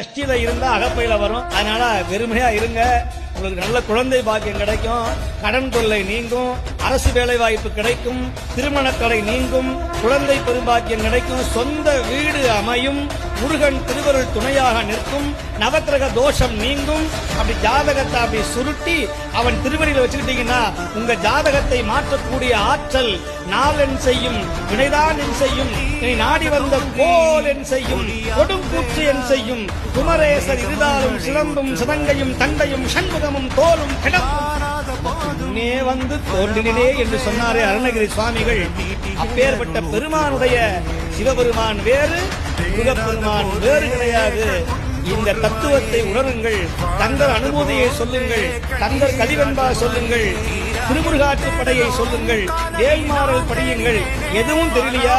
அஷ்டியில இருந்தா அகப்பையில வரும். அதனால வெறுமையா இருங்க. உங்களுக்கு நல்ல குழந்தை பாக்கியம் கிடைக்கும். கடன் தொல்லை நீங்கும். அரசு வேலை வாய்ப்பு கிடைக்கும் திருமணத்தடை நீங்கும். குழந்தை பெரும்பாக்கியம் கிடைக்கும். சொந்த வீடு அமையும். முருகன் திருவருள் துணையாக நிற்கும். நவக்கிரக தோஷம் நீங்கும். அப்படி ஜாதகத்தை அப்படி சுருட்டி அவன் திருவடியில வச்சுக்கிட்டீங்கன்னா உங்க ஜாதகத்தை மாற்றக்கூடிய ஆற்றல் நாளென் செய்யும். வினைதான் என் செய்யும். நீ நாடி வந்த கோல் என் செய்யும். கொடும் கூற்று செய்யும் குமரேசர் இருதாலும் சிலம்பும் சிதங்கையும் தண்டையும் சண்முகமும் தோலும் கிடக்கும். வந்து தோன்றினே என்று சொன்னாரே அருணகிரி சுவாமிகள். அப்பேற்பட்ட பெருமானுடைய சிவபெருமான் வேறு முருகப்பெருமான் வேறு கிடையாது. இந்த தத்துவத்தை உணருங்கள் தங்கள் அனுபூதியை சொல்லுங்கள் தங்கள் கதிவென்பா சொல்லுங்கள் திருமுருகாற்று படையை சொல்லுங்கள் வேல்மாறல் படியுங்கள். எதுவும் தெரியலையா?